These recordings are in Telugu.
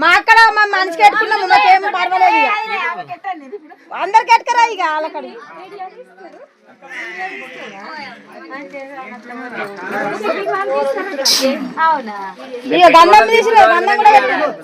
మా అక్కడ మా మనిషికి ఎట్టుకున్నాము మాకేం పర్వాలేదు అందరికి ఎట్టుకరా ఇక వాళ్ళకడి ఇక దండం తీసిరే దండం కూడా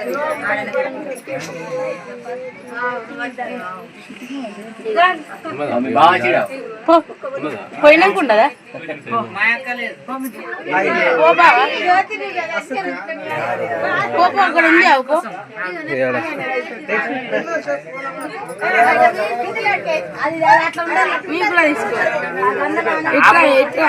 పెట్టుకోమని జర. పోయినాకుండదా పో బావా. పో పో అక్కడ ఉంది అవు పో మీకు కూడా తీసుకో ఇట్లా ఇట్లా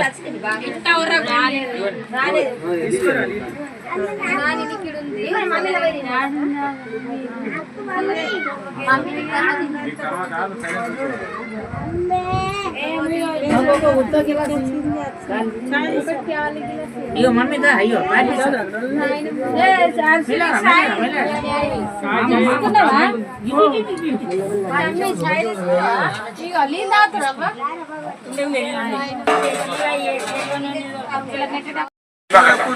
ఇట్లా यो मम्मी त हाइयो पानी छ ए चार सिला साइड मम्मी साइड ठीक हो। लिन दा थोड़ा बा